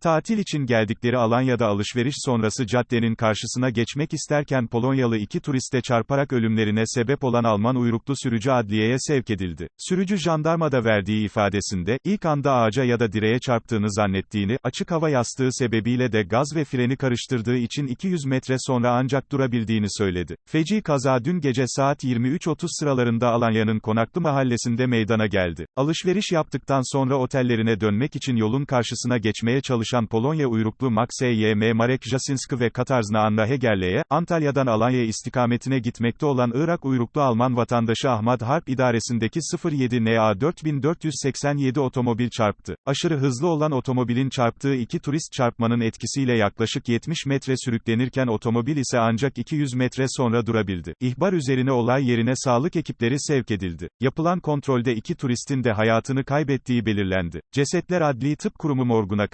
Tatil için geldikleri Alanya'da alışveriş sonrası caddenin karşısına geçmek isterken Polonyalı iki turiste çarparak ölümlerine sebep olan Alman uyruklu sürücü adliyeye sevk edildi. Sürücü jandarmada verdiği ifadesinde, ilk anda ağaca ya da direğe çarptığını zannettiğini, açık hava yastığı sebebiyle de gaz ve freni karıştırdığı için 200 metre sonra ancak durabildiğini söyledi. Feci kaza dün gece saat 23.30 sıralarında Alanya'nın Konaklı mahallesinde meydana geldi. Alışveriş yaptıktan sonra otellerine dönmek için yolun karşısına geçmeye çalışan Polonya uyruklu Max Y.M. Marek Jasinski ve Katarzna Anna Hegerle'ye, Antalya'dan Alanya istikametine gitmekte olan Irak uyruklu Alman vatandaşı Ahmad Harp idaresindeki 07 NA 4487 otomobil çarptı. Aşırı hızlı olan otomobilin çarptığı iki turist çarpmanın etkisiyle yaklaşık 70 metre sürüklenirken otomobil ise ancak 200 metre sonra durabildi. İhbar üzerine olay yerine sağlık ekipleri sevk edildi. Yapılan kontrolde iki turistin de hayatını kaybettiği belirlendi. Cesetler Adli Tıp Kurumu morguna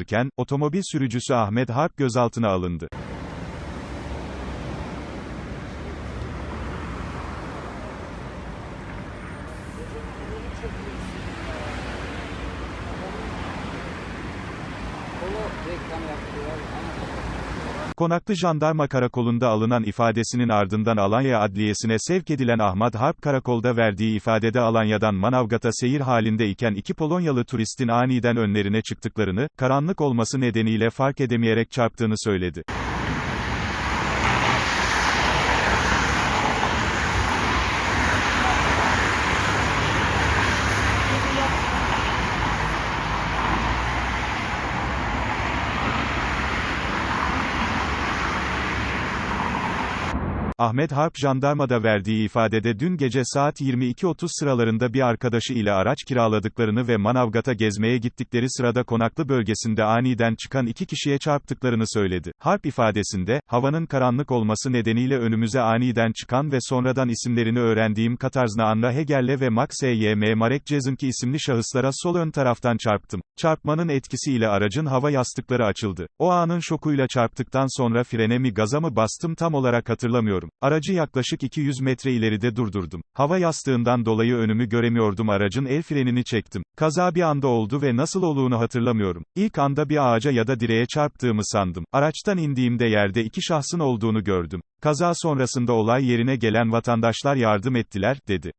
kaldırılırken, otomobil sürücüsü Ahmet Harp gözaltına alındı. reklam yaptılar. Konaklı Jandarma Karakolu'nda alınan ifadesinin ardından Alanya Adliyesi'ne sevk edilen Ahmet Harp karakolda verdiği ifadede Alanya'dan Manavgat'a seyir halindeyken iki Polonyalı turistin aniden önlerine çıktıklarını, karanlık olması nedeniyle fark edemeyerek çarptığını söyledi. Ahmet Harp jandarmada verdiği ifadede dün gece saat 22.30 sıralarında bir arkadaşı ile araç kiraladıklarını ve Manavgat'a gezmeye gittikleri sırada konaklı bölgesinde aniden çıkan iki kişiye çarptıklarını söyledi. Harp ifadesinde, havanın karanlık olması nedeniyle önümüze aniden çıkan ve sonradan isimlerini öğrendiğim Katarzna Anna Hegerle ve Max Y.M. Marek Cezinki isimli şahıslara sol ön taraftan çarptım. Çarpmanın etkisiyle aracın hava yastıkları açıldı. O anın şokuyla çarptıktan sonra frene mi gaza mı bastım tam olarak hatırlamıyorum. Aracı yaklaşık 200 metre ileride durdurdum. Hava yastığından dolayı önümü göremiyordum aracın el frenini çektim. Kaza bir anda oldu ve nasıl olduğunu hatırlamıyorum. İlk anda bir ağaca ya da direğe çarptığımı sandım. Araçtan indiğimde yerde iki şahsın olduğunu gördüm. Kaza sonrasında olay yerine gelen vatandaşlar yardım ettiler, dedi.